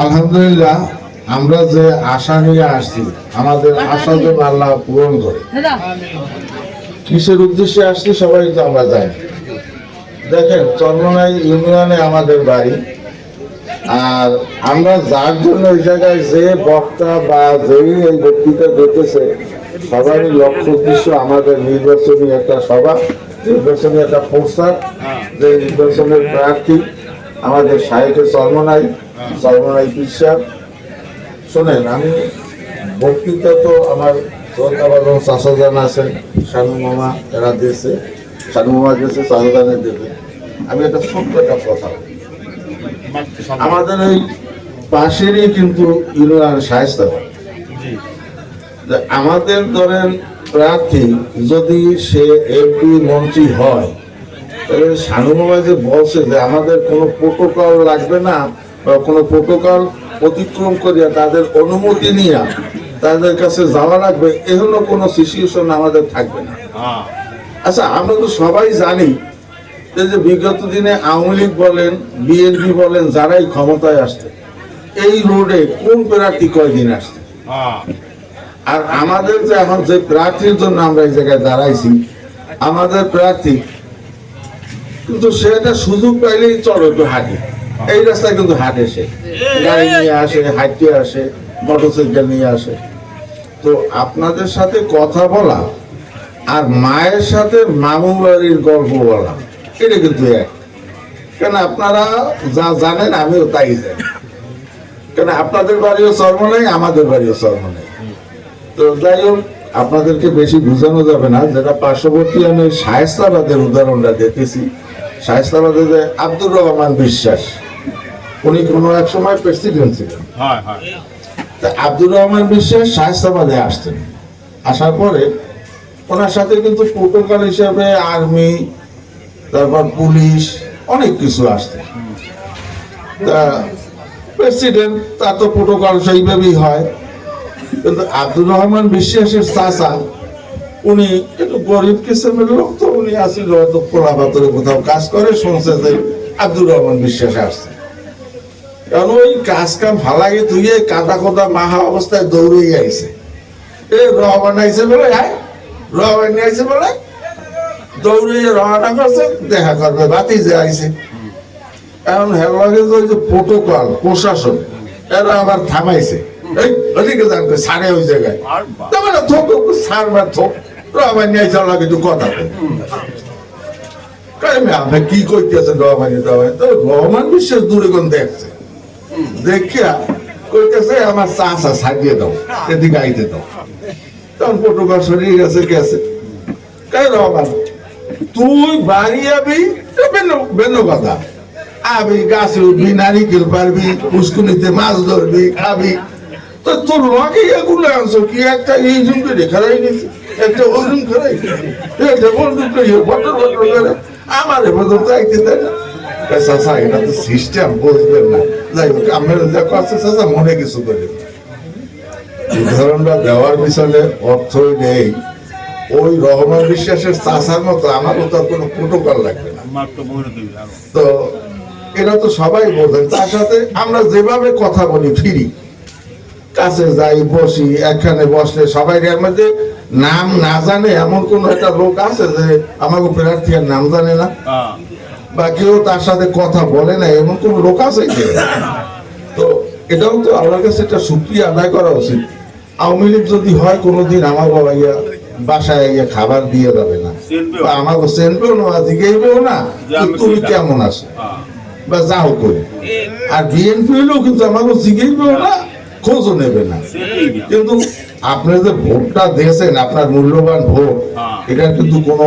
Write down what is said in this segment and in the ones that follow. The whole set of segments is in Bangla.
আলহামদুলিল্লাহ আমরা যে আশা নিয়ে আসছি আমাদের আশা যেন আল্লাহ পূরণ করে। কিসের উদ্দেশ্যে আসছি সবাই তো আমরা জানি। দেখেন চন্দ্রনাই ইউনিয়নে আমাদের বাড়ি। আর আমরা যার জন্য ওই জায়গায় যে বক্তা বা যেই এই বক্তৃতা দেখতেছে সবারই লক্ষ্য উদ্দেশ্য আমাদের নির্বাচনী একটা সভা নির্বাচনী একটা প্রস্তাব যে নির্বাচনের প্রার্থী। আমাদের সাহিত্যের চর্মনাই চর্মনাই বিশ্বাস শোনেন আমি বক্তৃতা তো আমার শ্রদ্ধাবাদন চাষাজান আছেন শানু মামা এরা দিয়েছে। শানু মামা দিয়েছে চাষাজানের দেবে আমি একটা ছোট্ট একটা কথা আমাদের এই পাশেরই কিন্তু ইউনিয়ন শায়স্তা আমাদের ধরেন প্রার্থী যদি সে এমপি মন্ত্রী হয় মামা যে বলছে যে আমাদের কোনো প্রোটোকল লাগবে না বা কোনো প্রোটোকল অতিক্রম করিয়া তাদের অনুমতি নিয়ে তাদের কাছে যাওয়া লাগবে এগুলো কোনো সিচুয়েশন আমাদের থাকবে না। আচ্ছা আমরা তো সবাই জানি যে যে বিগত দিনে আওয়ামী লীগ বলেন বিএনপি বলেন যারাই ক্ষমতায় আসছে এই রোডে কোন প্রার্থী কয়দিন আসছে? আর আমাদের যে এখন যে প্রার্থীর জন্য আমরা এই জায়গায় দাঁড়াইছি আমাদের প্রার্থী কিন্তু সে একটা সুযোগ পাইলেই চলো একটু হাঁটি। এই রাস্তায় কিন্তু হাঁটে সে। গাড়ি নিয়ে আসে, হাঁটতে আসে, মোটরসাইকেল নিয়ে আসে। তো আপনাদের সাথে কথা বলা আর মায়ের সাথে মামু বাড়ির গল্প বলা, এটা কিন্তু এক। কেন আপনারা যা জানেন আমিও তাই জানি। কেন আপনাদের বাড়িও চর্ম নেই, আমাদের বাড়িও চর্ম নেই। তো যাই হোক, আপনাদেরকে বেশি বোঝানো যাবে না। যেটা পার্শ্ববর্তী আমি শায়স্তাবাদের উদাহরণটা দেখেছি শায়স্তাবাদে যে আব্দুর রহমান বিশ্বাস উনি কোনো এক সময় প্রেসিডেন্ট ছিলেন। তা আব্দুর রহমান বিশ্বাস শায়স্তাবাদে আসতেন। আসার পরে ওনার সাথে কিন্তু প্রোটোকল হিসাবে আর্মি তারপর পুলিশ অনেক কিছু আসতে। তা প্রেসিডেন্ট তার তো প্রোটোকল সেইভাবেই হয়। কিন্তু আব্দুর রহমান বিশ্বাসের চাচা উনি একটু গরিব কিসেমের লোক তো উনি আসিল হয়তো পোলা পাথরে কোথাও কাজ করে শুনছে যে আব্দুর রহমান বিশ্বাস আসছে। কারণ ওই কাজ কাম ফালাগে তুই কাদা কোদা মাহা অবস্থায় দৌড়ে আইছে। এ রহমান আইছে বলে হ্যাঁ? রহমান আইছে বলে? দৌড়ে রওনা করছে দেখা করবে বাতি যে আইছে। এখন হেলগে যে ওই যে প্রোটোকল প্রশাসন এরা আবার থামাইছে। এই ওদিকে জানতে সারে ওই জায়গায়। তবে না থোক সার বা থোক। রহমান নিয়ে চলা কিছু কথা আপনি কি কইতেছেন রহমানি রহমান তো রহমান বিশ্বাস দূরে কোন দেখছে দেখিয়া কইতেছে আমার চাষা সাজিয়ে দাও এদিকে আইতে দাও তখন প্রোটোকল সরিয়ে গেছে গেছে তাই রহমান তুই বাড়ি আবি বেন্ন কথা আবি গাছে উঠবি নারিকেল পারবি পুষ্কুনিতে মাছ ধরবি খাবি তো তোর লগে এগুলো আনছো, কি একটা এই জুম করে খারাই নিছে একটা বন্ধু করে বটর বটর করে। আমার এবার চাইতে দেয় না। চাষা এটা তো সিস্টেম বুঝবেন না। যাই হোক আমার যা করছে চাষা মনে কিছু করে। উদাহরণটা দেওয়ার পিছনে অর্থই নেই। ওই রহমান বিশ্বাসের চাষার মতো আমারও তার কোনো প্রোটোকল লাগবে না। তো এটা তো সবাই বোঝেন। তার সাথে আমরা যেভাবে কথা বলি ফিরি। কাছে যাই বসি এখানে বসলে সবাই এর মধ্যে নাম না জানে এমন কোন একটা লোক আছে যে আমাকে প্রার্থীর নাম জানে না। বা কেউ তার সাথে কথা বলে না এমন কোন লোক আছে তো এটাও তো আল্লাহর কাছে একটা সুক্রিয়া আদায় করা উচিত। আওয়ামী লীগ যদি হয় কোনোদিন আমার বাবা ইয়া বাসায় গিয়ে খাবার দিয়ে যাবে না। বা আমাকে চেনবেও না জিজ্ঞেসবেও না তুমি কেমন আছো? বা যাও করি আর বিএনপি হলেও কিন্তু আমাকে জিজ্ঞেসবেও না খোঁজও নেবে না। কিন্তু আপনি যে ভোটটা দিয়েছেন আপনার মূল্যবান ভোট এটার কিন্তু কোনো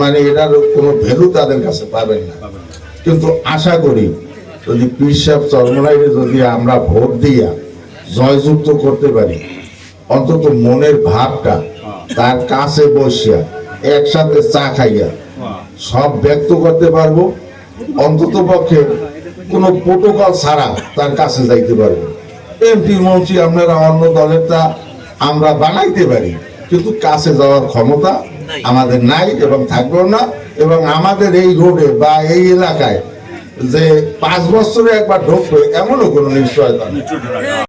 মানে এটার কোনো ভ্যালু তাদের কাছে পাবেন না। কিন্তু আশা করি যদি পিসাব চরমনাইরে যদি আমরা ভোট দিয়া জয়যুক্ত করতে পারি অন্তত মনের ভাবটা তার কাছে বসিয়া একসাথে চা খাইয়া সব ব্যক্ত করতে পারব অন্তত পক্ষে কোনো প্রোটোকল ছাড়া তার কাছে যাইতে পারব। এমপি মন্ত্রী আপনারা অন্য দলেরটা আমরা বানাইতে পারি কিন্তু কাছে যাওয়ার ক্ষমতা আমাদের নাই এবং থাকবেও না। এবং আমাদের এই রোডে বা এই এলাকায় যে পাঁচ বছরে একবার ঢুকবে এমনও কোনো নিশ্চয়তা নেই।